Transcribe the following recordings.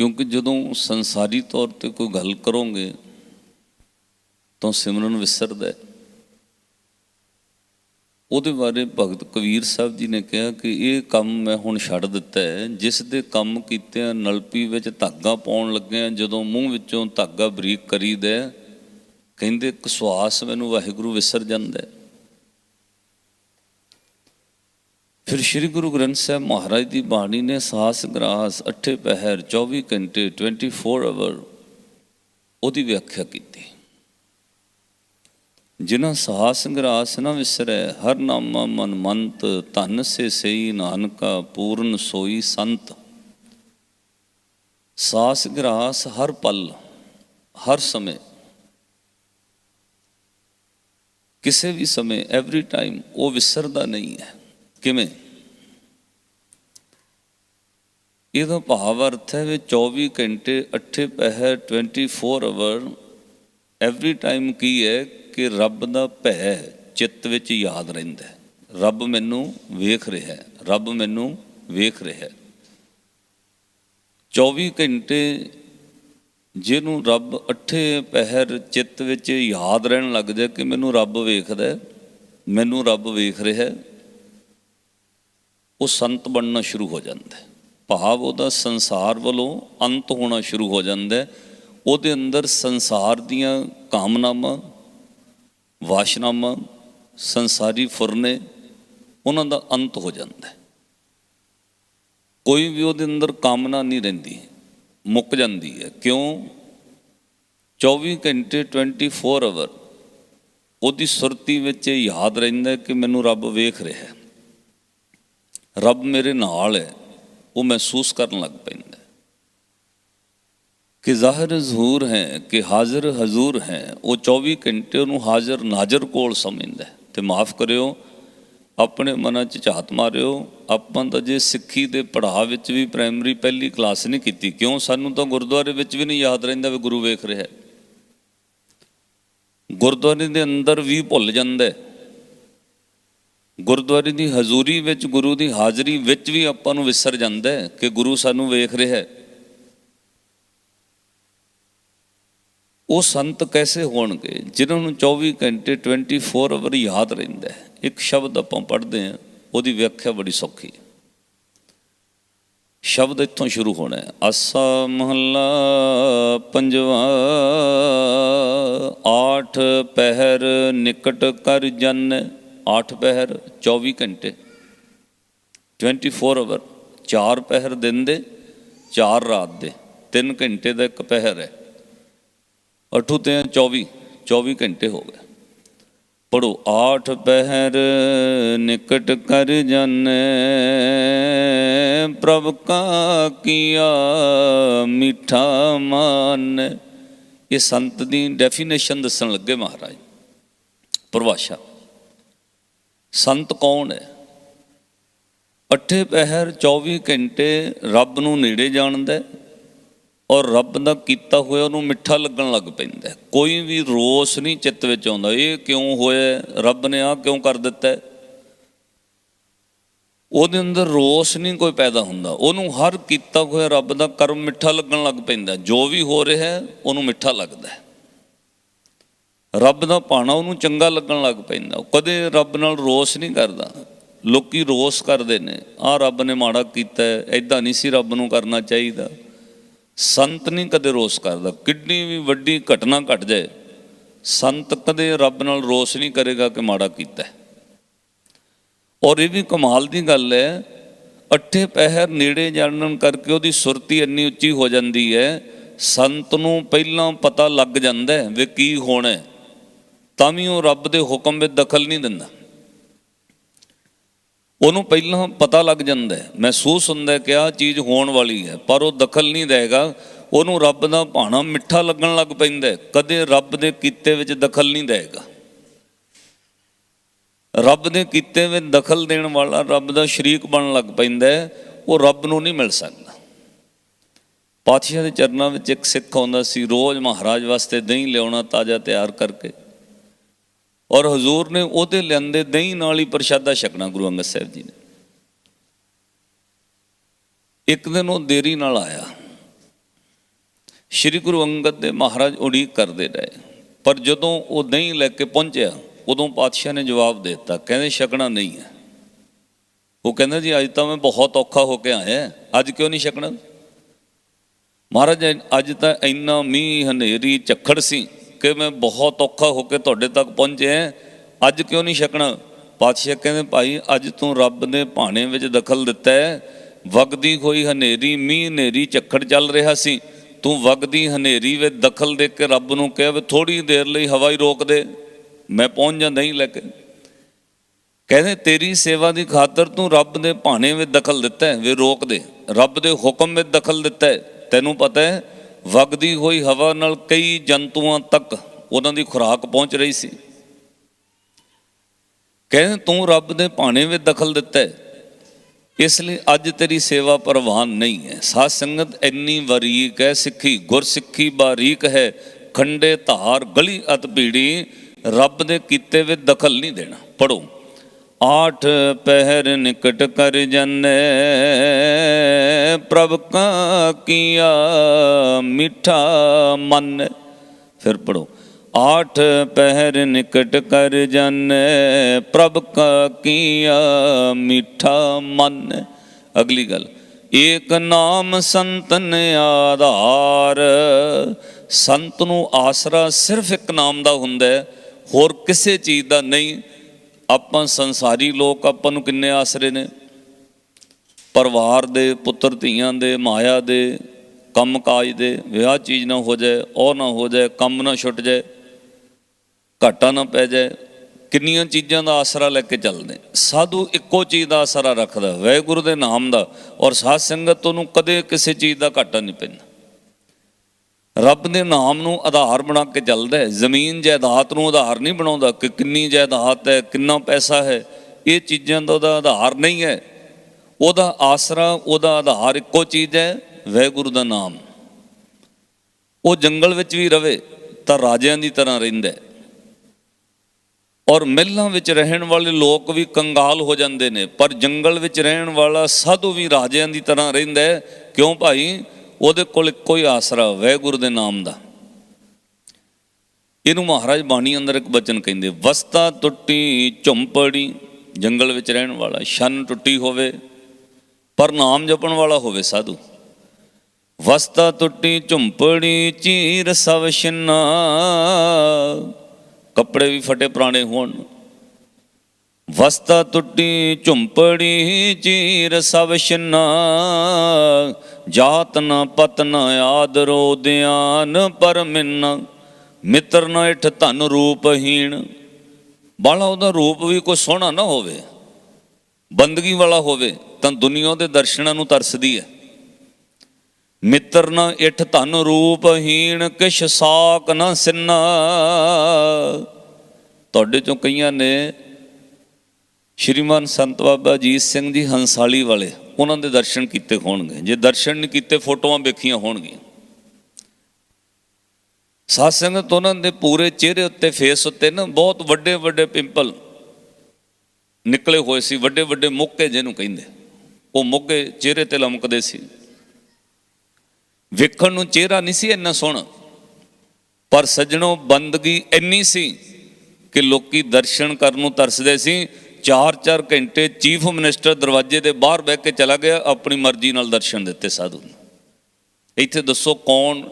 ਕਿਉਂਕਿ ਜਦੋਂ ਸੰਸਾਰੀ ਤੌਰ ਤੇ ਕੋਈ ਗੱਲ ਕਰੋਗੇ ਤਾਂ ਸਿਮਰਨ ਵਿਸਰਦਾ ਉਹਦੇ ਬਾਰੇ ਭਗਤ ਕਬੀਰ ਸਾਹਿਬ ਜੀ ਨੇ ਕਿਹਾ ਕਿ ਇਹ ਕੰਮ ਮੈਂ ਹੁਣ ਛੱਡ ਦਿੱਤਾ ਹੈ। ਜਿਸ ਦੇ ਕੰਮ ਕੀਤੇ ਨਲਪੀ ਵਿੱਚ ਧਾਗਾ ਪਾਉਣ ਲੱਗਿਆ ਜਦੋਂ ਮੂੰਹ ਵਿੱਚੋਂ ਧਾਗਾ ਬਰੀਕ ਕਰੀਦਾ ਹੈ, ਕਹਿੰਦੇ ਇੱਕ ਸਵਾਸ ਮੈਨੂੰ ਵਾਹਿਗੁਰੂ ਵਿਸਰ ਜਾਂਦਾ ਹੈ। ਫਿਰ ਸ੍ਰੀ ਗੁਰੂ ਗ੍ਰੰਥ ਸਾਹਿਬ ਮਹਾਰਾਜ ਦੀ ਬਾਣੀ ਨੇ ਸਾਸ ਗ੍ਰਾਸ ਅੱਠੇ ਪਹਿਰ 24 ਘੰਟੇ 24 ਆਵਰ ਉਹਦੀ ਵਿਆਖਿਆ ਕੀਤੀ। ਜਿਨ੍ਹਾਂ ਸਾਸ ਗ੍ਰਾਸ ਨਾ ਵਿਸਰੈ, ਹਰ ਨਾਮਾ ਮਨ ਮੰਤ, ਧਨ ਸੇ ਸਈ ਨਾਨਕਾ, ਪੂਰਨ ਸੋਈ ਸੰਤ। ਸਾਸ ਗ੍ਰਾਸ ਹਰ ਪਲ, ਹਰ ਸਮੇਂ। ਕਿਸੇ ਵੀ ਸਮੇਂ ਐਵਰੀ ਟਾਈਮ ਉਹ ਵਿਸਰਦਾ ਨਹੀਂ ਹੈ। ਕਿਵੇਂ? ਇਹਦਾ ਭਾਵ ਅਰਥ ਹੈ ਵੀ 24 ਘੰਟੇ ਅੱਠੇ ਪਹਿਰ 24 ਆਵਰ ਐਵਰੀ ਟਾਈਮ ਕੀ ਹੈ ਕਿ ਰੱਬ ਦਾ ਭੈ ਚਿੱਤ ਵਿੱਚ ਯਾਦ ਰਹਿੰਦਾ ਹੈ। ਰੱਬ ਮੈਨੂੰ ਵੇਖ ਰਿਹਾ ਹੈ, ਰੱਬ ਮੈਨੂੰ ਵੇਖ ਰਿਹਾ ਹੈ। 24 ਘੰਟੇ ਜਿਹਨੂੰ ਰੱਬ ਅੱਠੇ ਪਹਿਰ ਚਿੱਤ ਵਿੱਚ ਯਾਦ ਰਹਿਣ ਲੱਗ ਜਾਏ ਕਿ ਮੈਨੂੰ ਰੱਬ ਵੇਖਦਾ ਮੈਨੂੰ ਰੱਬ ਵੇਖ ਰਿਹਾ ਹੈ। ਉਹ ਸੰਤ ਬਣਨਾ ਸ਼ੁਰੂ ਹੋ ਜਾਂਦਾ ਹੈ। ਭਾਵ ਉਹਦਾ ਸੰਸਾਰ ਵੱਲੋਂ ਅੰਤ ਹੋਣਾ ਸ਼ੁਰੂ ਹੋ ਜਾਂਦਾ ਹੈ। ਉਹਦੇ ਅੰਦਰ ਸੰਸਾਰ ਦੀਆਂ ਕਾਮਨਾਵਾਂ, ਵਾਸ਼ਨਾਵਾਂ, ਸੰਸਾਰੀ ਫੁਰਨੇ ਉਹਨਾਂ ਦਾ ਅੰਤ ਹੋ ਜਾਂਦਾ ਹੈ। ਕੋਈ ਵੀ ਉਹਦੇ ਅੰਦਰ ਕਾਮਨਾ ਨਹੀਂ ਰਹਿੰਦੀ, ਮੁੱਕ ਜਾਂਦੀ ਹੈ। ਕਿਉਂ? 24 ਘੰਟੇ 24 ਆਵਰ ਉਹਦੀ ਸੁਰਤੀ ਵਿੱਚ ਇਹ ਯਾਦ ਰਹਿੰਦਾ ਕਿ ਮੈਨੂੰ ਰੱਬ ਵੇਖ ਰਿਹਾ ਹੈ। ਰੱਬ ਮੇਰੇ ਨਾਲ ਹੈ, ਉਹ ਮਹਿਸੂਸ ਕਰਨ ਲੱਗ ਪੈਂਦਾ ਕਿ ਜ਼ਾਹਿਰ ਜ਼ਹੂਰ ਹੈ, ਕਿ ਹਾਜ਼ਰ ਹਜ਼ੂਰ ਹੈ, ਉਹ 24 ਘੰਟੇ ਉਹਨੂੰ ਹਾਜ਼ਰ ਨਾਜ਼ਰ ਕੋਲ ਸਮਝਦਾ ਹੈ। ਤੇ ਮਾਫ ਕਰਿਓ, ਆਪਣੇ ਮਨਾਂ 'ਚ ਝਾਤ ਮਾਰਿਓ, ਆਪਾਂ ਤਾਂ ਜੇ ਸਿੱਖੀ ਦੇ ਪੜਾਅ ਵਿੱਚ ਵੀ ਪ੍ਰਾਇਮਰੀ ਪਹਿਲੀ ਕਲਾਸ ਨਹੀਂ ਕੀਤੀ, ਕਿਉਂ? ਸਾਨੂੰ ਤਾਂ ਗੁਰਦੁਆਰੇ ਵਿੱਚ ਵੀ ਨਹੀਂ ਯਾਦ ਰਹਿੰਦਾ ਵੀ ਗੁਰੂ ਵੇਖ ਰਿਹਾ ਗੁਰਦੁਆਰੇ ਦੇ ਅੰਦਰ ਵੀ ਭੁੱਲ ਜਾਂਦਾ ਹੈ। ਗੁਰਦੁਆਰੇ ਦੀ ਹਜ਼ੂਰੀ ਵਿੱਚ, ਗੁਰੂ ਦੀ ਹਾਜ਼ਰੀ ਵਿੱਚ ਵੀ ਆਪਾਂ ਨੂੰ ਵਿਸਰ ਜਾਂਦਾ ਹੈ ਕਿ ਗੁਰੂ ਸਾਨੂੰ ਵੇਖ ਰਿਹਾ ਹੈ। ਉਹ ਸੰਤ ਕੈਸੇ ਹੋਣਗੇ ਜਿਨ੍ਹਾਂ ਨੂੰ 24 ਘੰਟੇ 24 ਆਵਰ ਯਾਦ ਰਹਿੰਦਾ ਹੈ? ਇੱਕ ਸ਼ਬਦ ਆਪਾਂ ਪੜ੍ਹਦੇ ਹਾਂ, ਉਹਦੀ ਵਿਆਖਿਆ ਬੜੀ ਸੌਖੀ ਹੈ। ਸ਼ਬਦ ਇੱਥੋਂ ਸ਼ੁਰੂ ਹੋਣਾ ਹੈ। ਆਸਾ ਮਹੱਲਾ ਪੰਜਵਾ, ਆਠ ਪਹਿਰ ਨਿਕਟ ਕਰ ਜਨ। ਆਠ ਪਹਿਰ 24 ਘੰਟੇ। 24 ਆਵਰ ਚਾਰ ਪਹਿਰ ਦਿਨ ਦੇ, ਚਾਰ ਰਾਤ ਦੇ। 3 ਘੰਟੇ ਦਾ ਇੱਕ ਪਹਿਰ ਹੈ। ਅਠੂ ਤੇ 24 24 ਘੰਟੇ ਹੋ ਗਏ। ਪੜੋ ਆਠ ਪਹਿਰ ਨਿਕਟ ਕਰ ਜਾਣੈ, ਪ੍ਰਭ ਕਾ ਕੀਆ ਮਿੱਠਾ ਮਾਨ। ਇਹ ਸੰਤ ਦੀ ਡੈਫੀਨੇਸ਼ਨ ਦੱਸਣ ਲੱਗੇ ਮਹਾਰਾਜ। ਪਰਿਭਾਸ਼ਾ। ਸੰਤ ਕੌਣ ਹੈ? ਅੱਠੇ ਪਹਿਰ 24 ਘੰਟੇ ਰੱਬ ਨੂੰ ਨੇੜੇ ਜਾਣਦਾ ਹੈ ਔਰ ਰੱਬ ਦਾ ਕੀਤਾ ਹੋਇਆ ਉਹਨੂੰ ਮਿੱਠਾ ਲੱਗਣ ਲੱਗ ਪੈਂਦਾ ਕੋਈ ਵੀ ਰੋਸ ਨਹੀਂ ਚਿੱਤ ਵਿੱਚ ਆਉਂਦਾ, ਇਹ ਕਿਉਂ ਹੋਇਆ ਰੱਬ ਨੇ ਆ ਕਿਉਂ ਕਰ ਦਿੱਤਾ ਉਹਦੇ ਅੰਦਰ ਰੋਸ ਨਹੀਂ ਕੋਈ ਪੈਦਾ ਹੁੰਦਾ। ਉਹਨੂੰ ਹਰ ਕੀਤਾ ਹੋਇਆ ਰੱਬ ਦਾ ਕਰਮ ਮਿੱਠਾ ਲੱਗਣ ਲੱਗ ਪੈਂਦਾ ਜੋ ਵੀ ਹੋ ਰਿਹਾ ਉਹਨੂੰ ਮਿੱਠਾ ਲੱਗਦਾ ਹੈ। ਰੱਬ ਦਾ ਭਾਣਾ ਉਹਨੂੰ ਚੰਗਾ ਲੱਗਣ ਲੱਗ ਪੈਂਦਾ। ਉਹ ਕਦੇ ਰੱਬ ਨਾਲ ਰੋਸ ਨਹੀਂ ਕਰਦਾ। ਲੋਕੀ ਰੋਸ ਕਰਦੇ ਨੇ। ਆ ਰੱਬ ਨੇ ਮਾੜਾ ਕੀਤਾ ਹੈ ਐਦਾਂ ਨਹੀਂ ਸੀ ਰੱਬ ਨੂੰ ਕਰਨਾ ਚਾਹੀਦਾ। ਸੰਤ ਨਹੀਂ ਕਦੇ ਰੋਸ ਕਰਦਾ। ਕਿੰਨੀ ਵੀ ਵੱਡੀ ਘਟਨਾ ਘਟ ਜਾਏ, ਸੰਤ ਕਦੇ ਰੱਬ ਨਾਲ ਰੋਸ ਨਹੀਂ ਕਰੇਗਾ ਕਿ ਮਾੜਾ ਕੀਤਾ ਔਰ ਇਹ ਵੀ ਕਮਾਲ ਦੀ ਗੱਲ ਹੈ, ਅੱਠੇ ਪਹਿਰ ਨੇੜੇ ਜਾਣਨ ਕਰਕੇ ਉਹਦੀ ਸੁਰਤੀ ਇੰਨੀ ਉੱਚੀ ਹੋ ਜਾਂਦੀ ਹੈ, ਸੰਤ ਨੂੰ ਪਹਿਲਾਂ ਪਤਾ ਲੱਗ ਜਾਂਦਾ ਹੈ ਵੀ ਕੀ ਹੋਣਾ ਹੈ। ਤਾਂ ਵੀ ਉਹ ਰੱਬ ਦੇ ਹੁਕਮ ਵਿੱਚ ਦਖਲ ਨਹੀਂ ਦਿੰਦਾ। ਉਹਨੂੰ ਪਹਿਲਾਂ ਪਤਾ ਲੱਗ ਜਾਂਦਾ ਹੈ। ਮਹਿਸੂਸ ਹੁੰਦਾ ਕਿ ਆਹ ਚੀਜ਼ ਹੋਣ ਵਾਲੀ ਹੈ, ਪਰ ਉਹ ਦਖਲ ਨਹੀਂ ਦੇਗਾ। ਉਹਨੂੰ ਰੱਬ ਦਾ ਭਾਣਾ ਮਿੱਠਾ ਲੱਗਣ ਲੱਗ ਪੈਂਦਾ ਕਦੇ ਰੱਬ ਦੇ ਕੀਤੇ ਵਿੱਚ ਦਖਲ ਨਹੀਂ ਦੇਗਾ। ਰੱਬ ਦੇ ਕੀਤੇ ਵਿੱਚ ਦਖਲ ਦੇਣ ਵਾਲਾ ਰੱਬ ਦਾ ਸ਼ਰੀਕ ਬਣਨ ਲੱਗ ਪੈਂਦਾ ਉਹ ਰੱਬ ਨੂੰ ਨਹੀਂ ਮਿਲ ਸਕਦਾ। ਪਾਤਸ਼ਾਹ ਦੇ ਚਰਨਾਂ ਵਿੱਚ ਇੱਕ ਸਿੱਖ ਆਉਂਦਾ ਸੀ, ਰੋਜ਼ ਮਹਾਰਾਜ ਵਾਸਤੇ ਦਹੀਂ ਲਿਆਉਣਾ ਤਾਜ਼ਾ ਤਿਆਰ ਕਰਕੇ। ਔਰ ਹਜ਼ੂਰ ਨੇ ਉਹਦੇ ਲਿਆਂਦੇ ਦਹੀਂ ਨਾਲ ਹੀ ਪ੍ਰਸ਼ਾਦਾ ਛਕਣਾ ਗੁਰੂ ਅੰਗਦ ਸਾਹਿਬ ਜੀ ਨੇ। ਇੱਕ ਦਿਨ ਉਹ ਦੇਰੀ ਨਾਲ ਆਇਆ। ਸ਼੍ਰੀ ਗੁਰੂ ਅੰਗਦ ਦੇ ਮਹਾਰਾਜ ਉਡੀਕ ਕਰਦੇ ਰਹੇ। ਪਰ ਜਦੋਂ ਉਹ ਦਹੀਂ ਲੈ ਕੇ ਪਹੁੰਚਿਆ, ਉਦੋਂ ਪਾਤਸ਼ਾਹ ਨੇ ਜਵਾਬ ਦੇ ਦਿੱਤਾ, ਕਹਿੰਦੇ ਛਕਣਾ ਨਹੀਂ ਹੈ। ਉਹ ਕਹਿੰਦਾ ਜੀ, ਅੱਜ ਤਾਂ ਮੈਂ ਬਹੁਤ ਔਖਾ ਹੋ ਕੇ ਆਇਆ ਅੱਜ ਕਿਉਂ ਨਹੀਂ ਛਕਣਾ? ਮਹਾਰਾਜ, ਅੱਜ ਤਾਂ ਇੰਨਾ ਮੀਂਹ ਹਨੇਰੀ, ਝੱਖੜ ਸੀ। ਕਿ ਮੈਂ ਬਹੁਤ ਔਖਾ ਹੋ ਕੇ ਤੁਹਾਡੇ ਤੱਕ ਪਹੁੰਚਿਆ ਅੱਜ ਕਿਉਂ ਨਹੀਂ ਛਕਣਾ? ਪਾਤਸ਼ਾਹ ਕਹਿੰਦੇ, ਭਾਈ, ਅੱਜ ਤੂੰ ਰੱਬ ਨੇ ਭਾਣੇ ਵਿੱਚ ਦਖਲ ਦਿੱਤਾ ਹੈ। ਵਗਦੀ ਹੋਈ ਹਨੇਰੀ, ਮੀਂਹ ਹਨੇਰੀ, ਝੱਖੜ ਚੱਲ ਰਿਹਾ ਸੀ। ਤੂੰ ਵਗਦੀ ਹਨੇਰੀ ਵਿੱਚ ਦਖਲ ਦੇ ਕੇ ਰੱਬ ਨੂੰ ਕਿਹਾ ਵੀ ਥੋੜੀ ਦੇਰ ਲਈ ਹਵਾ ਹੀ ਰੋਕ ਦੇ। ਮੈਂ ਪਹੁੰਚ ਜਾਂ ਨਹੀਂ ਲੈ ਕੇ? ਕਹਿੰਦੇ, ਤੇਰੀ ਸੇਵਾ ਦੀ ਖਾਤਰ ਤੂੰ ਰੱਬ ਦੇ ਭਾਣੇ ਵਿੱਚ ਦਖਲ ਦਿੱਤਾ ਹੈ, ਵੀ ਰੋਕ ਦੇ। ਰੱਬ ਦੇ ਹੁਕਮ ਵਿੱਚ ਦਖਲ ਦਿੱਤਾ ਹੈ। ਤੈਨੂੰ ਪਤਾ ਹੈ ਵਗਦੀ ਹੋਈ ਹਵਾ ਨਾਲ ਕਈ ਜੰਤੂਆਂ ਤੱਕ ਉਹਨਾਂ ਦੀ ਖੁਰਾਕ ਪਹੁੰਚ ਰਹੀ ਸੀ। ਕਹਿੰਦੇ ਤੂੰ ਰੱਬ ਦੇ ਭਾਣੇ ਵਿੱਚ ਦਖਲ ਦਿੱਤਾ ਹੈ। ਇਸ ਲਈ ਅੱਜ ਤੇਰੀ ਸੇਵਾ ਪ੍ਰਵਾਨ ਨਹੀਂ ਹੈ। ਸਾਧ ਸੰਗਤ ਇੰਨੀ ਬਰੀਕ ਹੈ, ਸਿੱਖੀ ਗੁਰਸਿੱਖੀ ਬਾਰੀਕ ਹੈ, ਖੰਡੇ ਧਾਰ, ਗਲੀ ਅਤ ਪੀੜੀ ਰੱਬ ਦੇ ਕੀਤੇ ਵਿੱਚ ਦਖਲ ਨਹੀਂ ਦੇਣਾ। ਪੜੋ ਆਠ ਪਹਿਰ ਨਿਕਟ ਕਰ ਜਨੈ। ਪ੍ਰਭ ਕਾ ਕੀਆ ਮਿੱਠਾ ਮਨ। ਫਿਰ ਪੜੋ ਆਠ ਪਹਿਰ ਨਿਕਟ ਕਰ ਜਨੈ ਪ੍ਰਭ ਕਾ ਕੀਆ ਮਿੱਠਾ ਮਨ। ਅਗਲੀ ਗੱਲ, ਏਕ ਨਾਮ ਸੰਤਨ ਆਧਾਰ। ਸੰਤ ਨੂੰ ਆਸਰਾ ਸਿਰਫ ਇੱਕ ਨਾਮ ਦਾ ਹੁੰਦਾ ਹੈ, ਹੋਰ ਕਿਸੇ ਚੀਜ਼ ਦਾ ਨਹੀਂ। ਆਪਾਂ ਸੰਸਾਰੀ ਲੋਕ ਆਪਾਂ ਨੂੰ ਕਿੰਨੇ ਆਸਰੇ ਨੇ? ਪਰਿਵਾਰ ਦੇ, ਪੁੱਤਰ ਧੀਆਂ ਦੇ, ਮਾਇਆ ਦੇ ਕੰਮ ਕਾਜ ਦੇ, ਵਿਆਹ ਚੀਜ਼ ਨਾ ਹੋ ਜਾਏ, ਉਹ ਨਾ ਹੋ ਜਾਏ, ਕੰਮ ਨਾ ਛੁੱਟ ਜਾਏ, ਘਾਟਾ ਨਾ ਪੈ ਜਾਏ, ਕਿੰਨੀਆਂ ਚੀਜ਼ਾਂ ਦਾ ਆਸਰਾ ਲੈ ਕੇ ਚੱਲਦੇ ਸਾਧੂ ਇੱਕੋ ਚੀਜ਼ ਦਾ ਆਸਰਾ ਰੱਖਦਾ, ਵਾਹਿਗੁਰੂ ਦੇ ਨਾਮ ਦਾ, ਔਰ ਸਾਧ ਸੰਗਤ ਤੋਂ ਨੂੰ ਕਦੇ ਕਿਸੇ ਚੀਜ਼ ਦਾ ਘਾਟਾ ਨਹੀਂ ਪੈਂਦਾ। ਰੱਬ ਦੇ ਨਾਮ ਨੂੰ ਆਧਾਰ ਬਣਾ ਕੇ ਚੱਲਦਾ ਜ਼ਮੀਨ ਜਾਇਦਾਦ ਨੂੰ ਆਧਾਰ ਨਹੀਂ ਬਣਾਉਂਦਾ ਕਿ ਕਿੰਨੀ ਜਾਇਦਾਦ ਹੈ, ਕਿੰਨਾ ਪੈਸਾ ਹੈ, ਇਹ ਚੀਜ਼ਾਂ ਦਾ ਉਹਦਾ ਆਧਾਰ ਨਹੀਂ ਹੈ। ਉਹਦਾ ਆਸਰਾ, ਉਹਦਾ ਆਧਾਰ ਇੱਕੋ ਚੀਜ਼ ਹੈ, ਵੈਗੁਰੂ ਦਾ ਨਾਮ। ਉਹ ਜੰਗਲ ਵਿੱਚ ਵੀ ਰਵੇ, ਤਾਂ ਰਾਜਿਆਂ ਦੀ ਤਰ੍ਹਾਂ ਰਹਿੰਦਾ ਔਰ ਮਹਿਲਾਂ ਵਿੱਚ ਰਹਿਣ ਵਾਲੇ ਲੋਕ ਵੀ ਕੰਗਾਲ ਹੋ ਜਾਂਦੇ ਨੇ, ਪਰ ਜੰਗਲ ਵਿੱਚ ਰਹਿਣ ਵਾਲਾ ਸਾਧੂ ਵੀ ਰਾਜਿਆਂ ਦੀ ਤਰ੍ਹਾਂ ਰਹਿੰਦਾ ਕਿਉਂ ਭਾਈ? ਉਹਦੇ ਕੋਲ ਇੱਕੋ ਹੀ ਆਸਰਾ, ਵੈਗੁਰੂ ਦੇ ਨਾਮ ਦਾ। ਇਹਨੂੰ ਮਹਾਰਾਜ ਬਾਣੀ ਅੰਦਰ ਇੱਕ ਬਚਨ ਕਹਿੰਦੇ, ਵਸਤਾ ਟੁੱਟੀ ਝੁੰਪੜੀ, ਜੰਗਲ ਵਿੱਚ ਰਹਿਣ ਵਾਲਾ ਛੰਨ ਟੁੱਟੀ ਹੋਵੇ ਪਰ ਨਾਮ ਜਪਣ ਵਾਲਾ ਹੋਵੇ ਸਾਧੂ। ਵਸਤਾ ਟੁੱਟੀ ਝੁੰਪੜੀ, ਚੀਰ ਸਭ ਛਿੰਨਾ। ਕੱਪੜੇ ਵੀ ਫਟੇ ਪੁਰਾਣੇ ਹੋਣ। ਵਸਤਾ ਟੁੱਟੀ ਝੁੰਪੜੀ, ਚੀਰ ਸਭ ਛਿੰਨਾ। ਜਾਤ ਨਾ ਪਤ ਨਾ ਆਦਰੋ ਧਿਆਨ ਪਰ ਮਿੱਤਰ ਨਾ ਇਠ ਧਨ ਰੂਪਹੀਣ ਬਾਲਾ ਉਹਦਾ ਰੂਪ ਵੀ ਕੋਈ ਸੋਹਣਾ ਨਾ ਹੋਵੇ। ਬੰਦਗੀ ਵਾਲਾ ਹੋਵੇ ਤਾਂ ਦੁਨੀਆ ਦੇ ਦਰਸ਼ਨਾਂ ਨੂੰ ਤਰਸਦੀ ਹੈ। ਮਿੱਤਰ ਨਾ ਇਠ ਧਨ ਰੂਪਹੀਣ ਕਿਛ ਸਾਕ ਨਾ ਸਿੰਨਾ। ਤੁਹਾਡੇ ਚੋਂ ਕਈਆਂ ਨੇ ਸ਼੍ਰੀਮਾਨ ਸੰਤ ਬਾਬਾ ਜੀਤ ਸਿੰਘ ਜੀ ਹੰਸਾਲੀ ਵਾਲੇ, ਉਹਨਾਂ ਦੇ ਦਰਸ਼ਨ ਕੀਤੇ ਹੋਣਗੇ। ਜੇ ਦਰਸ਼ਨ ਨਹੀਂ ਕੀਤੇ, ਫੋਟੋਆਂ ਵੇਖੀਆਂ ਹੋਣਗੀਆਂ। ਸਾਧ ਸੰਗਤ ਉਹਨਾਂ ਦੇ ਪੂਰੇ ਚਿਹਰੇ ਉੱਤੇ ਫੇਸ ਉੱਤੇ ਨਾ ਬਹੁਤ ਵੱਡੇ ਵੱਡੇ ਪਿੰਪਲ ਨਿਕਲੇ ਹੋਏ ਸੀ, ਵੱਡੇ ਵੱਡੇ ਮੁੱਕੇ ਜਿਹਨੂੰ ਕਹਿੰਦੇ। ਉਹ ਮੁੱਕੇ ਚਿਹਰੇ ਤੇ ਲਮਕਦੇ ਸੀ। ਵੇਖਣ ਨੂੰ ਚਿਹਰਾ ਨਹੀਂ ਸੀ ਇੰਨਾ ਸੋਹਣਾ। ਪਰ ਸੱਜਣੋ, ਬੰਦਗੀ ਇੰਨੀ ਸੀ ਕਿ ਲੋਕੀ ਦਰਸ਼ਨ ਕਰਨ ਨੂੰ ਤਰਸਦੇ ਸੀ। 4-4 ਘੰਟੇ ਚੀਫ ਮਿਨਿਸਟਰ ਦਰਵਾਜ਼ੇ ਦੇ ਬਾਹਰ ਬਹਿ ਕੇ ਚਲਾ ਗਿਆ, ਆਪਣੀ ਮਰਜ਼ੀ ਨਾਲ ਦਰਸ਼ਨ ਦਿੱਤੇ ਸਾਧੂ ਨੂੰ। ਇੱਥੇ ਦੱਸੋ ਕੌਣ,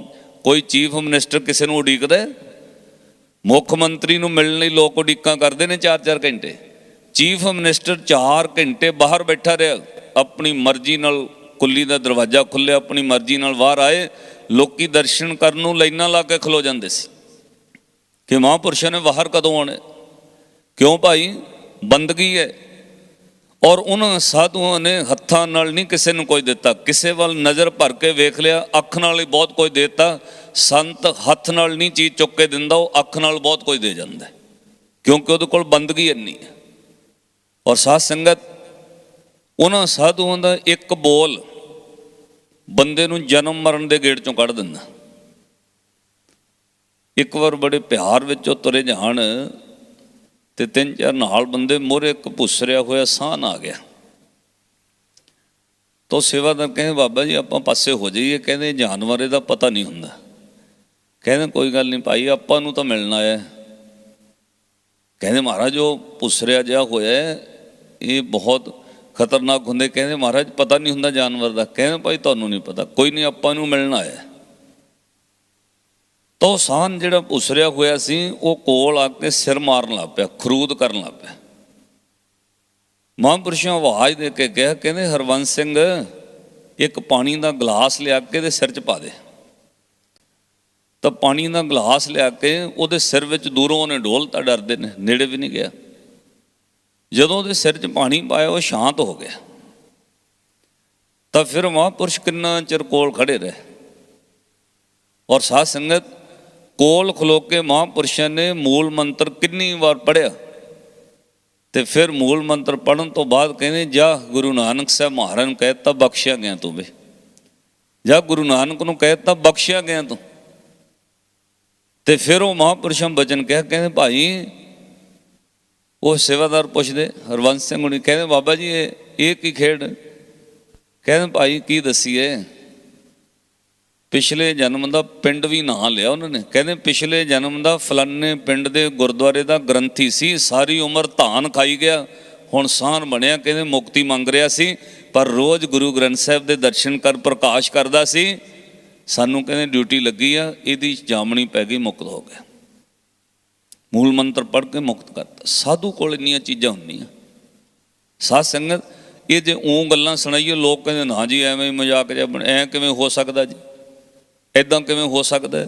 ਕੋਈ ਚੀਫ ਮਿਨਿਸਟਰ ਕਿਸੇ ਨੂੰ ਉਡੀਕਦਾ ਮੁੱਖ ਮੰਤਰੀ ਨੂੰ ਮਿਲਣ ਲਈ ਲੋਕ ਉਡੀਕਾਂ ਕਰਦੇ ਨੇ 4-4 ਘੰਟੇ। ਚੀਫ ਮਿਨਿਸਟਰ 4 ਘੰਟੇ ਬਾਹਰ ਬੈਠਾ ਰਿਹਾ। ਆਪਣੀ ਮਰਜ਼ੀ ਨਾਲ ਕੁੱਲੀ ਦਾ ਦਰਵਾਜ਼ਾ ਖੁੱਲਿਆ, ਆਪਣੀ ਮਰਜ਼ੀ ਨਾਲ ਬਾਹਰ ਆਏ। ਲੋਕੀ ਦਰਸ਼ਨ ਕਰਨ ਨੂੰ ਲਾਈਨਾਂ ਲਾ ਕੇ ਖਲੋ ਜਾਂਦੇ ਸੀ। ਕਿ ਮਹਾਂਪੁਰਸ਼ਾਂ ਨੇ ਬਾਹਰ ਕਦੋਂ ਆਉਣਾ ਕਿਉਂ ਭਾਈ? ਬੰਦਗੀ ਹੈ? ਔਰ ਉਹਨਾਂ ਸਾਧੂਆਂ ਨੇ ਹੱਥਾਂ ਨਾਲ ਨਹੀਂ ਕਿਸੇ ਨੂੰ ਕੁਝ ਦਿੱਤਾ। ਕਿਸੇ ਵੱਲ ਨਜ਼ਰ ਭਰ ਕੇ ਵੇਖ ਲਿਆ, ਅੱਖ ਨਾਲ ਹੀ ਬਹੁਤ ਕੁਝ ਦਿੱਤਾ। ਸੰਤ ਹੱਥ ਨਾਲ ਨਹੀਂ ਚੀਜ਼ ਚੁੱਕ ਕੇ ਦਿੰਦਾ, ਉਹ ਅੱਖ ਨਾਲ ਬਹੁਤ ਕੁਝ ਦੇ ਜਾਂਦਾ ਕਿਉਂਕਿ ਉਹਦੇ ਕੋਲ ਬੰਦਗੀ ਇੰਨੀ ਹੈ। ਔਰ ਸਾਧ ਸੰਗਤ, ਉਹਨਾਂ ਸਾਧੂਆਂ ਦਾ ਇੱਕ ਬੋਲ ਬੰਦੇ ਨੂੰ ਜਨਮ ਮਰਨ ਦੇ ਗੇੜ ਚੋਂ ਕੱਢ ਦਿੰਦਾ। ਇੱਕ ਵਾਰ ਬੜੇ ਪਿਆਰ ਵਿੱਚੋਂ ਤੁਰੇ ਜਾਣ ਤੇ ਤਿੰਨ ਚਾਰ ਨਾਲ ਬੰਦੇ ਮੋਰੇ ਇੱਕ ਭੁਸਰਿਆ ਹੋਇਆ ਸਾਹ ਆ ਗਿਆ। ਤੋ ਸੇਵਾਦਾਰ ਕਹਿੰਦੇ, ਬਾਬਾ ਜੀ, ਆਪਾਂ ਪਾਸੇ ਹੋ ਜਾਈਏ। ਕਹਿੰਦੇ, ਜਾਨਵਰ ਇਹਦਾ ਪਤਾ ਨਹੀਂ ਹੁੰਦਾ। ਕਹਿੰਦੇ, ਕੋਈ ਗੱਲ ਨਹੀਂ ਭਾਈ, ਆਪਾਂ ਨੂੰ ਤਾਂ ਮਿਲਣਾ ਹੈ। ਕਹਿੰਦੇ, ਮਹਾਰਾਜ ਜੋ ਪੁਸਰਿਆ ਜਿਹਾ ਹੋਇਆ ਇਹ ਬਹੁਤ ਖਤਰਨਾਕ ਹੁੰਦੇ, ਕਹਿੰਦੇ ਮਹਾਰਾਜ ਪਤਾ ਨਹੀਂ ਹੁੰਦਾ ਜਾਨਵਰ ਦਾ। ਕਹਿੰਦੇ ਭਾਈ ਤੁਹਾਨੂੰ ਨਹੀਂ ਪਤਾ, ਕੋਈ ਨਹੀਂ ਆਪਾਂ ਨੂੰ ਮਿਲਣਾ ਹੈ। ਤਾਂ ਉਹ ਸਾਨ ਜਿਹੜਾ ਉਸਰਿਆ ਹੋਇਆ ਸੀ, ਉਹ ਕੋਲ ਆ ਕੇ ਸਿਰ ਮਾਰਨ ਲੱਗ ਪਿਆ, ਖਰੂਦ ਕਰਨ ਲੱਗ ਪਿਆ। ਮਹਾਂਪੁਰਸ਼ਾਂ ਆਵਾਜ਼ ਦੇ ਕੇ ਕਿਹਾ, ਕਹਿੰਦੇ ਹਰਵੰਸ ਸਿੰਘ, ਇੱਕ ਪਾਣੀ ਦਾ ਗਲਾਸ ਲਿਆ ਕੇ ਦੇ ਸਿਰ 'ਚ ਪਾ ਦੇ। ਤਾਂ ਪਾਣੀ ਦਾ ਗਲਾਸ ਲਿਆ ਕੇ ਉਹਦੇ ਸਿਰ ਵਿੱਚ ਦੂਰੋਂ ਉਹਨੇ ਤਾਂ ਡਰਦੇ ਨੇ, ਨੇੜੇ ਵੀ ਨਹੀਂ ਗਿਆ। ਜਦੋਂ ਉਹਦੇ ਸਿਰ 'ਚ ਪਾਣੀ ਪਾਇਆ, ਉਹ ਸ਼ਾਂਤ ਹੋ ਗਿਆ। ਤਾਂ ਫਿਰ ਮਹਾਂਪੁਰਸ਼ ਕਿੰਨਾ ਚਿਰ ਕੋਲ ਖੜੇ ਰਹੇ। ਔਰ ਸਾਧ ਸੰਗਤ ਕੋਲ ਖਲੋ ਕੇ ਮਹਾਂਪੁਰਸ਼ਾਂ ਨੇ ਮੂਲ ਮੰਤਰ ਕਿੰਨੀ ਵਾਰ ਪੜਿਆ ਤੇ ਫਿਰ ਮੂਲ ਮੰਤਰ ਪੜਨ ਤੋਂ ਬਾਅਦ ਕਹਿੰਦੇ, ਜਾ ਗੁਰੂ ਨਾਨਕ ਸਾਹਿਬ ਮਹਾਰਾਜ ਨੂੰ ਕਹਿਤਾ ਬਖਸ਼ਿਆ ਗਿਆ ਤੂੰ ਵੇ। ਜਾ ਗੁਰੂ ਨਾਨਕ ਨੂੰ ਕਹਿਤਾ ਬਖਸ਼ਿਆ ਗਿਆ ਤੂੰ। ਤੇ ਫਿਰ ਉਹ ਮਹਾਂਪੁਰਸ਼ਾਂ ਬਚਨ ਕਿਹਾ, ਕਹਿੰਦੇ, ਭਾਈ ਉਹ ਸੇਵਾਦਾਰ ਪੁੱਛਦੇ, ਹਰਵੰਸ ਸਿੰਘ ਹੁਣੀ ਕਹਿੰਦੇ, ਬਾਬਾ ਜੀ, ਇਹ ਇਹ ਕੀ ਖੇਡ? ਕਹਿੰਦੇ, ਭਾਈ, ਕੀ ਦਸੀਏ? ਪਿਛਲੇ ਜਨਮ ਦਾ ਪਿੰਡ ਵੀ ਨਾਂ ਲਿਆ ਉਹਨਾਂ ਨੇ। ਕਹਿੰਦੇ, ਪਿਛਲੇ ਜਨਮ ਦਾ ਫਲਾਨੇ ਪਿੰਡ ਦੇ ਗੁਰਦੁਆਰੇ ਦਾ ਗ੍ਰੰਥੀ ਸੀ, ਸਾਰੀ ਉਮਰ ਧਾਨ ਖਾਈ ਗਿਆ। ਹੁਣ ਸਾਨ ਬਣਿਆ, ਕਹਿੰਦੇ, ਮੁਕਤੀ ਮੰਗ ਰਿਹਾ ਸੀ, ਪਰ ਰੋਜ਼ ਗੁਰੂ ਗ੍ਰੰਥ ਸਾਹਿਬ ਦੇ ਦਰਸ਼ਨ ਕਰ ਪ੍ਰਕਾਸ਼ ਕਰਦਾ ਸੀ। ਸਾਨੂੰ ਕਹਿੰਦੇ, ਡਿਊਟੀ ਲੱਗੀ ਆ, ਇਹਦੀ ਜਾਮਣੀ ਪੈ ਗਈ, ਮੁਕਤ ਹੋ ਗਿਆ। ਮੂਲ ਮੰਤਰ ਪੜ੍ਹ ਕੇ ਮੁਕਤ ਕਰਤਾ। ਸਾਧੂ ਕੋਲ ਇੰਨੀਆਂ ਚੀਜ਼ਾਂ ਹੁੰਦੀਆਂ। ਸਾਧ ਸੰਗਤ, ਇਹ ਜੇ ਉਹ ਗੱਲਾਂ ਸੁਣਾਈਏ, ਲੋਕ ਕਹਿੰਦੇ, ਨਾ ਜੀ, ਐਵੇਂ ਮਜ਼ਾਕ ਜਿਹਾ ਬਣ ਐ ਕਿਵੇਂ ਹੋ ਸਕਦਾ ਜੀ? ਐਦਾਂ ਕਿਵੇਂ ਹੋ ਸਕਦਾ?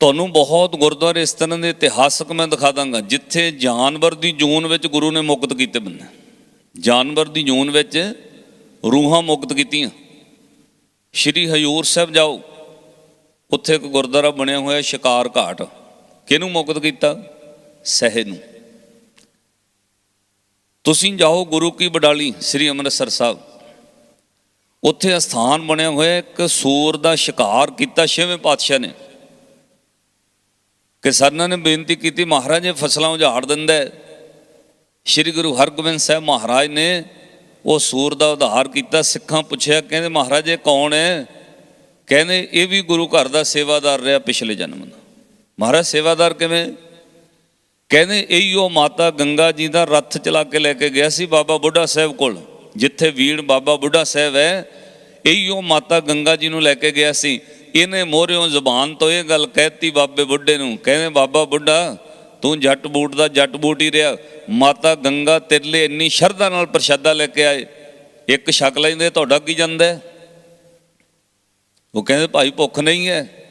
ਤੁਹਾਨੂੰ ਬਹੁਤ ਗੁਰਦੁਆਰੇ ਇਸ ਤਰ੍ਹਾਂ ਦੇ ਇਤਿਹਾਸਕ ਮੈਂ ਦਿਖਾ ਦਾਂਗਾ, ਜਿੱਥੇ ਜਾਨਵਰ ਦੀ ਜੂਨ ਵਿੱਚ ਗੁਰੂ ਨੇ ਮੁਕਤ ਕੀਤੇ ਬੰਦੇ। ਜਾਨਵਰ ਦੀ ਜੂਨ ਵਿੱਚ ਰੂਹਾਂ ਮੁਕਤ ਕੀਤੀਆਂ। ਸ਼੍ਰੀ ਹਜੂਰ ਸਾਹਿਬ ਜਾਓ। ਉੱਥੇ ਇੱਕ ਗੁਰਦੁਆਰਾ ਬਣਿਆ ਹੋਇਆ, ਸ਼ਿਕਾਰ ਘਾਟ। ਕਿਹਨੂੰ ਮੁਕਤ ਕੀਤਾ? ਸਹਿ ਨੂੰ। ਤੁਸੀਂ ਜਾਓ ਗੁਰੂ ਕੀ ਬਡਾਲੀ, ਸ੍ਰੀ ਅੰਮ੍ਰਿਤਸਰ ਸਾਹਿਬ। ਉੱਥੇ ਅਸਥਾਨ ਬਣਿਆ ਹੋਇਆ ਇੱਕ ਸੂਰ ਦਾ ਸ਼ਿਕਾਰ ਕੀਤਾ ਛੇਵੇਂ ਪਾਤਸ਼ਾਹ ਨੇ। ਕਿਸਾਨਾਂ ਨੇ ਬੇਨਤੀ ਕੀਤੀ, ਮਹਾਰਾਜ, ਇਹ ਫਸਲਾਂ ਉਜਾੜ ਦਿੰਦਾ ਸ੍ਰੀ ਗੁਰੂ ਹਰਗੋਬਿੰਦ ਸਾਹਿਬ ਮਹਾਰਾਜ ਨੇ ਉਹ ਸੂਰ ਦਾ ਉਧਾਰ ਕੀਤਾ, ਸਿੱਖਾਂ ਪੁੱਛਿਆ, ਕਹਿੰਦੇ, ਮਹਾਰਾਜ, ਇਹ ਕੌਣ ਹੈ? ਕਹਿੰਦੇ, ਇਹ ਵੀ ਗੁਰੂ ਘਰ ਦਾ ਸੇਵਾਦਾਰ ਰਿਹਾ ਪਿਛਲੇ ਜਨਮ ਦਾ ਮਹਾਰਾਜ ਸੇਵਾਦਾਰ ਕਿਵੇਂ? ਕਹਿੰਦੇ ਇਹੀ ਉਹ ਮਾਤਾ ਗੰਗਾ ਜੀ ਦਾ ਰੱਥ ਚਲਾ ਕੇ ਲੈ ਕੇ ਗਿਆ ਸੀ ਬਾਬਾ ਬੁੱਢਾ ਸਾਹਿਬ ਕੋਲ, ਜਿੱਥੇ ਵੀੜ ਬਾਬਾ ਬੁੱਢਾ ਸਾਹਿਬ ਹੈ, ਇਹੀ ਉਹ ਮਾਤਾ ਗੰਗਾ ਜੀ ਨੂੰ ਲੈ ਕੇ ਗਿਆ ਸੀ। ਇਹਨੇ ਮੋਹਰਿਓਂ ਜ਼ੁਬਾਨ ਤੋਂ ਇਹ ਗੱਲ ਕਹਿਤੀ ਬਾਬੇ ਬੁੱਢੇ ਨੂੰ, ਕਹਿੰਦੇ ਬਾਬਾ ਬੁੱਢਾ, ਤੂੰ ਜੱਟ ਬੂਟ ਦਾ ਜੱਟ ਬੂਟ ਹੀ ਰਿਹਾ, ਮਾਤਾ ਗੰਗਾ ਤੇਰੇ ਲਈ ਇੰਨੀ ਸ਼ਰਧਾ ਨਾਲ ਪ੍ਰਸ਼ਾਦਾ ਲੈ ਕੇ ਆਏ, ਇੱਕ ਛਕ ਲੈਂਦੇ, ਤੁਹਾਡਾ ਕੀ ਜਾਂਦਾ ਉਹ ਕਹਿੰਦੇ ਭਾਈ ਭੁੱਖ ਨਹੀਂ ਹੈ।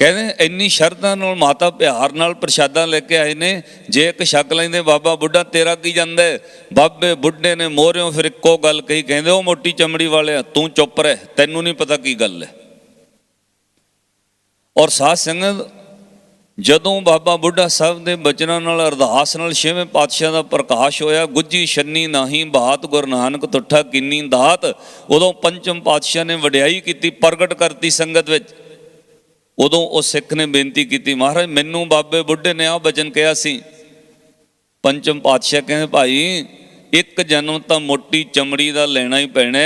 ਕਹਿੰਦੇ ਇੰਨੀ ਸ਼ਰਧਾ ਨਾਲ ਮਾਤਾ ਪਿਆਰ ਨਾਲ ਪ੍ਰਸ਼ਾਦਾ ਲੈ ਕੇ ਆਏ ਨੇ, ਜੇ ਇੱਕ ਛਕ ਲੈਂਦੇ ਬਾਬਾ ਬੁੱਢਾ ਤੇਰਾ ਕੀ ਜਾਂਦਾ ਬਾਬੇ ਬੁੱਢੇ ਨੇ ਮੋਹਰਿਓਂ ਫਿਰ ਇੱਕੋ ਗੱਲ ਕਹੀ, ਕਹਿੰਦੇ ਉਹ ਮੋਟੀ ਚਮੜੀ ਵਾਲਿਆ, ਤੂੰ ਚੁੱਪ ਰਹਿ, ਤੈਨੂੰ ਨਹੀਂ ਪਤਾ ਕੀ ਗੱਲ ਹੈ। ਔਰ ਸਾਧ ਸੰਗਤ, ਜਦੋਂ ਬਾਬਾ ਬੁੱਢਾ ਸਾਹਿਬ ਦੇ ਬਚਨਾਂ ਨਾਲ, ਅਰਦਾਸ ਨਾਲ ਛੇਵੇਂ ਪਾਤਸ਼ਾਹ ਦਾ ਪ੍ਰਕਾਸ਼ ਹੋਇਆ ਗੁੱਜੀ ਛੰਨੀ ਨਾਹੀ ਬਾਤ ਗੁਰੂ ਨਾਨਕ ਤੁਠਾ ਕਿੰਨੀ ਦਾਤ, ਉਦੋਂ ਪੰਚਮ ਪਾਤਸ਼ਾਹ ਨੇ ਵਡਿਆਈ ਕੀਤੀ, ਪ੍ਰਗਟ ਕਰਤੀ ਸੰਗਤ ਵਿੱਚ। ਉਦੋਂ ਉਹ ਸਿੱਖ ਨੇ ਬੇਨਤੀ ਕੀਤੀ, ਮਹਾਰਾਜ, ਮੈਨੂੰ ਬਾਬੇ ਬੁੱਢੇ ਨੇ ਆ ਬਚਨ ਕਿਹਾ ਸੀ। ਪੰਚਮ ਪਾਤਸ਼ਾਹ ਕਹਿੰਦੇ, ਭਾਈ, ਇੱਕ ਜਨਮ ਤਾਂ ਮੋਟੀ ਚਮੜੀ ਦਾ ਲੈਣਾ ਹੀ ਪੈਣਾ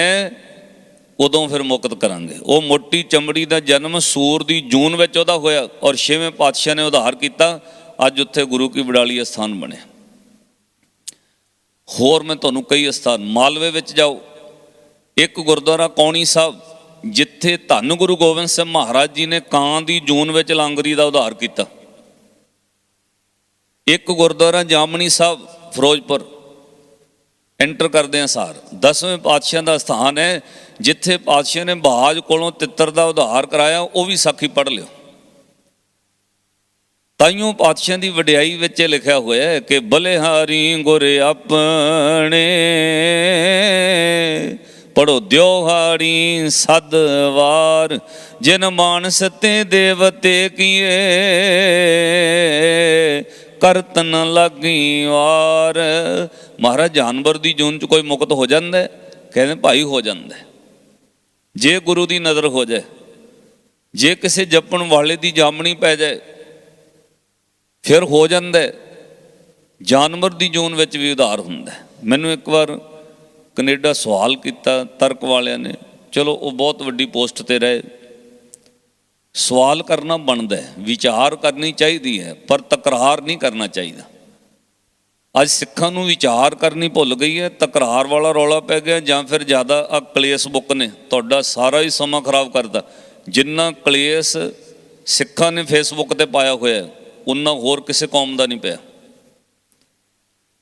ਉਦੋਂ ਫਿਰ ਮੁਕਤ ਕਰਾਂਗੇ। ਉਹ ਮੋਟੀ ਚਮੜੀ ਦਾ ਜਨਮ ਸੂਰ ਦੀ ਜੂਨ ਵਿੱਚ ਉਹਦਾ ਹੋਇਆ ਔਰ ਛੇਵੇਂ ਪਾਤਸ਼ਾਹ ਨੇ ਉਧਾਰ ਕੀਤਾ। ਅੱਜ ਉੱਥੇ ਗੁਰੂ ਕੀ ਬਡਾਲੀ ਅਸਥਾਨ ਬਣਿਆ। ਹੋਰ ਮੈਂ ਤੁਹਾਨੂੰ ਕਈ ਅਸਥਾਨ, ਮਾਲਵੇ ਵਿੱਚ ਜਾਓ। ਇੱਕ ਗੁਰਦੁਆਰਾ ਕੌਣੀ ਸਾਹਿਬ ਜਿੱਥੇ ਧੰਨ ਗੁਰੂ ਗੋਬਿੰਦ ਸਿੰਘ ਮਹਾਰਾਜ ਜੀ ਨੇ ਕਾਂ ਦੀ ਜੂਨ ਵਿੱਚ ਲਾਂਗਰੀ ਦਾ ਉਧਾਰ ਕੀਤਾ। ਇੱਕ ਗੁਰਦੁਆਰਾ ਜਾਮਣੀ ਸਾਹਿਬ, ਫਿਰੋਜ਼ਪੁਰ। ਐਂਟਰ ਕਰਦੇ ਆ ਸਾਰ। ਦਸਵੇਂ ਪਾਤਸ਼ਾਹ ਦਾ ਸਥਾਨ ਹੈ, ਜਿੱਥੇ ਪਾਤਸ਼ਾਹ ਨੇ ਬਾਜ ਕੋਲੋਂ ਤਿੱਤਰ ਦਾ ਉਧਾਰ ਕਰਾਇਆ, ਉਹ ਵੀ ਸਾਖੀ ਪੜ੍ਹ ਲਿਓ। ਤਾਈਓ ਪਾਤਸ਼ਾਹ ਦੀ ਵਡਿਆਈ ਵਿੱਚ ਇਹ ਲਿਖਿਆ ਹੋਇਆ ਹੈ ਕਿ ਬਲਿਹਾਰੀ ਗੁਰ ਆਪਣੇ ਪੜੋ ਦਿਓਹਾਰੀ ਸਦਵਾਰ ਜਿਨ ਮਾਨਸ ਤੇ ਦੇਵਤੇ ਕੀਏ ਕਰਤ ਨ ਵਾਰ। ਮਹਾਰਾਜ, ਜਾਨਵਰ ਦੀ ਜੂਨ ਚ ਕੋਈ ਮੁਕਤ ਹੋ ਜਾਂਦਾ ਕਹਿੰਦੇ ਭਾਈ ਹੋ ਜਾਂਦਾ ਜੇ ਗੁਰੂ ਦੀ ਨਜ਼ਰ ਹੋ ਜਾਏ, ਜੇ ਕਿਸੇ ਜਪਣ ਵਾਲੇ ਦੀ ਜਾਮਣੀ ਪੈ ਜਾਏ, ਫਿਰ ਹੋ ਜਾਂਦਾ ਜਾਨਵਰ ਦੀ ਜੂਨ ਵਿੱਚ ਵੀ ਉਧਾਰ ਹੁੰਦਾ ਮੈਨੂੰ ਇੱਕ ਵਾਰ ਕੈਨੇਡਾ ਸਵਾਲ ਕੀਤਾ, ਤਰਕ ਵਾਲਿਆਂ ਨੇ, ਚਲੋ ਉਹ ਬਹੁਤ ਵੱਡੀ ਪੋਸਟ ਤੇ ਰਹੇ। ਸਵਾਲ ਕਰਨਾ ਬਣਦਾ ਹੈ, ਵਿਚਾਰ ਕਰਨੀ ਚਾਹੀਦੀ ਹੈ, ਪਰ ਤਕਰਾਰ ਨਹੀਂ ਕਰਨਾ ਚਾਹੀਦਾ। ਅੱਜ ਸਿੱਖਾਂ ਨੂੰ ਵਿਚਾਰ ਕਰਨੀ ਭੁੱਲ ਗਈ ਹੈ, ਤਕਰਾਰ ਵਾਲਾ ਰੌਲਾ ਪੈ ਗਿਆ, ਜਾਂ ਫਿਰ ਜ਼ਿਆਦਾ ਆ ਕਲੇਸ਼ ਬੁੱਕ ਨੇ, ਤੁਹਾਡਾ ਸਾਰਾ ਹੀ ਸਮਾਂ ਖਰਾਬ ਕਰਦਾ ਜਿੰਨਾ ਕਲੇਸ਼ ਸਿੱਖਾਂ ਨੇ ਫੇਸਬੁੱਕ ਤੇ ਪਾਇਆ ਹੋਇਆ ਹੈ ਉਨਾ ਹੋਰ ਕਿਸੇ ਕੌਮ ਦਾ ਨਹੀਂ ਪਿਆ।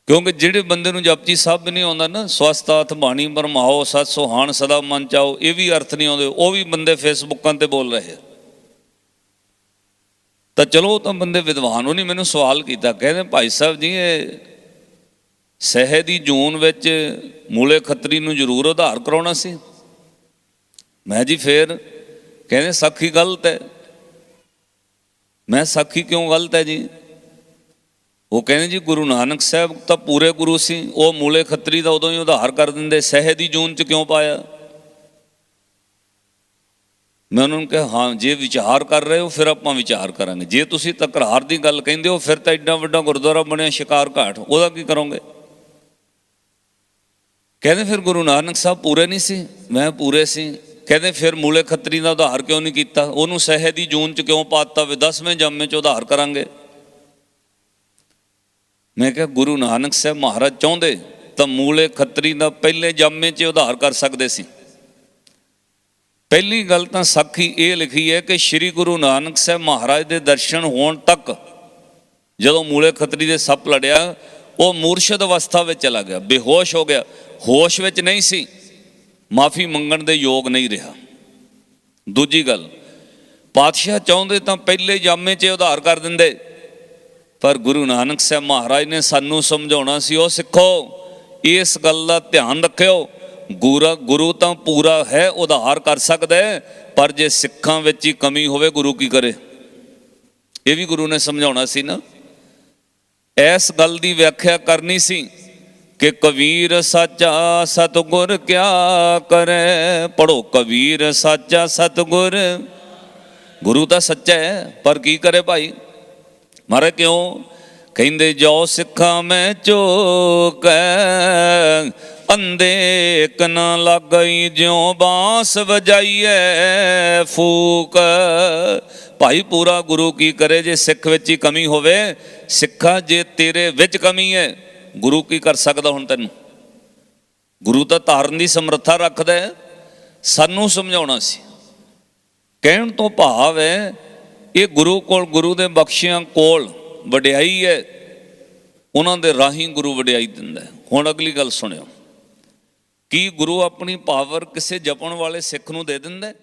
ਕਿਉਂਕਿ ਜਿਹੜੇ ਬੰਦੇ ਨੂੰ ਜਪਜੀ ਸਾਹਿਬ ਨਹੀਂ ਆਉਂਦਾ ਨਾ ਸਵਸਤਾਥ ਬਾਣੀ ਬਰਮਾਓ, ਸਤ ਸੁਹਾਣ, ਸਦਾ ਮਨ ਚਾਓ, ਇਹ ਵੀ ਅਰਥ ਨਹੀਂ ਆਉਂਦੇ, ਉਹ ਵੀ ਬੰਦੇ ਫੇਸਬੁੱਕਾਂ ਤੇ ਬੋਲ ਰਹੇ ਤਾਂ ਚਲੋ ਉਹ ਤਾਂ ਬੰਦੇ ਵਿਦਵਾਨ ਉਹ ਨਹੀਂ ਮੈਨੂੰ ਸਵਾਲ ਕੀਤਾ, ਕਹਿੰਦੇ ਭਾਈ ਸਾਹਿਬ ਜੀ, ਇਹ ਸਹਿ ਦੀ ਜੂਨ ਵਿੱਚ ਮੂਲੇ ਖੱਤਰੀ ਨੂੰ ਜ਼ਰੂਰ ਉਧਾਰ ਕਰਾਉਣਾ ਸੀ। ਮੈਂ ਜੀ ਫੇਰ ਕਹਿੰਦੇ, ਸਾਖੀ ਗਲਤ ਹੈ। ਮੈਂ ਸਾਖੀ ਕਿਉਂ ਗਲਤ ਹੈ ਜੀ? ਉਹ ਕਹਿੰਦੇ ਜੀ ਗੁਰੂ ਨਾਨਕ ਸਾਹਿਬ ਤਾਂ ਪੂਰੇ ਗੁਰੂ ਸੀ, ਉਹ ਮੂਲੇ ਖੱਤਰੀ ਦਾ ਉਦੋਂ ਹੀ ਉਧਾਰ ਕਰ ਦਿੰਦੇ ਸਹਿ ਦੀ ਜੂਨ ਚ ਕਿਉਂ ਪਾਇਆ? ਮੈਂ ਉਹਨਾਂ ਨੂੰ ਕਿਹਾ, ਹਾਂ, ਜੇ ਵਿਚਾਰ ਕਰ ਰਹੇ ਹੋ, ਫਿਰ ਆਪਾਂ ਵਿਚਾਰ ਕਰਾਂਗੇ। ਜੇ ਤੁਸੀਂ ਤਕਰਾਰ ਦੀ ਗੱਲ ਕਹਿੰਦੇ ਹੋ, ਫਿਰ ਤਾਂ ਐਡਾ ਵੱਡਾ ਗੁਰਦੁਆਰਾ ਬਣਿਆ ਸ਼ਿਕਾਰ ਘਾਟ, ਉਹਦਾ ਕੀ ਕਰੋਗੇ? ਕਹਿੰਦੇ ਫਿਰ ਗੁਰੂ ਨਾਨਕ ਸਾਹਿਬ ਪੂਰੇ ਨਹੀਂ ਸੀ, ਮੈਂ ਪੂਰੇ ਸੀ। ਕਹਿੰਦੇ ਫਿਰ ਮੂਲੇ ਖੱਤਰੀ ਦਾ ਉਧਾਰ ਕਿਉਂ ਨਹੀਂ ਕੀਤਾ? ਉਹਨੂੰ ਸਹਿ ਦੀ ਜੂਨ ਚ ਕਿਉਂ ਪਾਤਾ ਵੀ? 10ਵੇਂ ਜੰਮੇ ਚ ਉਧਾਰ ਕਰਾਂਗੇ। ਮੈਂ ਕਿਹਾ, ਗੁਰੂ ਨਾਨਕ ਸਾਹਿਬ ਮਹਾਰਾਜ ਚਾਹੁੰਦੇ ਤਾਂ ਮੂਲੇ ਖੱਤਰੀ ਦਾ ਪਹਿਲੇ ਜਾਮੇ 'ਚ ਉਧਾਰ ਕਰ ਸਕਦੇ ਸੀ। ਪਹਿਲੀ ਗੱਲ ਤਾਂ ਸਾਖੀ ਇਹ ਲਿਖੀ ਹੈ ਕਿ ਸ੍ਰੀ ਗੁਰੂ ਨਾਨਕ ਸਾਹਿਬ ਮਹਾਰਾਜ ਦੇ ਦਰਸ਼ਨ ਹੋਣ ਤੱਕ ਜਦੋਂ ਮੂਲੇ ਖੱਤਰੀ ਦੇ ਸੱਪ ਲੜਿਆ, ਉਹ ਮੂਰਸ਼ਦ ਅਵਸਥਾ ਵਿੱਚ ਚਲਾ ਗਿਆ, ਬੇਹੋਸ਼ ਹੋ ਗਿਆ। ਹੋਸ਼ ਵਿੱਚ ਨਹੀਂ ਸੀ, ਮਾਫੀ ਮੰਗਣ ਦੇ ਯੋਗ ਨਹੀਂ ਰਿਹਾ। ਦੂਜੀ ਗੱਲ, ਪਾਤਸ਼ਾਹ ਚਾਹੁੰਦੇ ਤਾਂ ਪਹਿਲੇ ਜਾਮੇ 'ਚ ਉਧਾਰ ਕਰ ਦਿੰਦੇ। ਪਰ ਗੁਰੂ ਨਾਨਕ ਸਾਹਿਬ ਮਹਾਰਾਜ ਨੇ ਸਾਨੂੰ ਸਮਝਾਉਣਾ ਸੀ, ਉਹ ਸਿੱਖੋ, ਇਸ ਗੱਲ ਦਾ ਧਿਆਨ ਰੱਖਿਓ। ਗੁਰੂ ਗੁਰੂ ਤਾਂ ਪੂਰਾ ਹੈ, ਉਧਾਰ ਕਰ ਸਕਦਾ ਪਰ ਜੇ ਸਿੱਖਾਂ ਵਿੱਚ ਹੀ ਕਮੀ ਹੋਵੇ, ਗੁਰੂ ਕੀ ਕਰੇ? ਇਹ ਵੀ ਗੁਰੂ ਨੇ ਸਮਝਾਉਣਾ ਸੀ ਨਾ। ਇਸ ਗੱਲ ਦੀ ਵਿਆਖਿਆ ਕਰਨੀ ਸੀ ਕਿ ਕਬੀਰ ਸਾਚਾ ਸਤਗੁਰ ਕਿਆ ਕਰੇ? ਪੜੋ ਕਬੀਰ ਸਾਚਾ ਸਤਗੁਰ। ਗੁਰੂ ਤਾਂ ਸੱਚਾ ਹੈ, ਪਰ ਕੀ ਕਰੇ ਭਾਈ? ਮਾਰੇ ਕਿਉਂ? ਕਹਿੰਦੇ, ਜੋ ਸਿੱਖਾਂ ਮੈਂ ਚੋਕ ਅੰਦੇ ਇੱਕ ਲੱਗਈ, ਜਿਉ ਬਾਂਸ ਵਜਾਈਏ ਫੂਕ। ਭਾਈ, ਪੂਰਾ ਗੁਰੂ ਕੀ ਕਰੇ ਜੇ ਸਿੱਖ ਵਿੱਚ ਹੀ ਕਮੀ ਹੋਵੇ? ਸਿੱਖਾ ਜੇ ਤੇਰੇ ਵਿੱਚ ਕਮੀ ਹੈ ਗੁਰੂ ਕੀ ਕਰ ਸਕਦਾ ਹੁਣ ਤੈਨੂੰ? ਗੁਰੂ ਤਾਂ ਧਾਰਨ ਦੀ ਸਮਰੱਥਾ ਰੱਖਦਾ ਹੈ ਸਾਨੂੰ ਸਮਝਾਉਣਾ ਸੀ। ਕਹਿਣ ਤੋਂ ਭਾਵ ਹੈ ਇਹ ਗੁਰੂ ਕੋਲ, ਗੁਰੂ ਦੇ ਬਖਸ਼ਿਆਂ ਕੋਲ ਵਡਿਆਈ ਹੈ। ਉਹਨਾਂ ਦੇ ਰਾਹੀਂ ਗੁਰੂ ਵਡਿਆਈ ਦਿੰਦਾ ਹੁਣ ਅਗਲੀ ਗੱਲ ਸੁਣਿਓ। ਕੀ ਗੁਰੂ ਆਪਣੀ ਪਾਵਰ ਕਿਸੇ ਜਪਣ ਵਾਲੇ ਸਿੱਖ ਨੂੰ ਦੇ ਦਿੰਦਾ ਹੈ?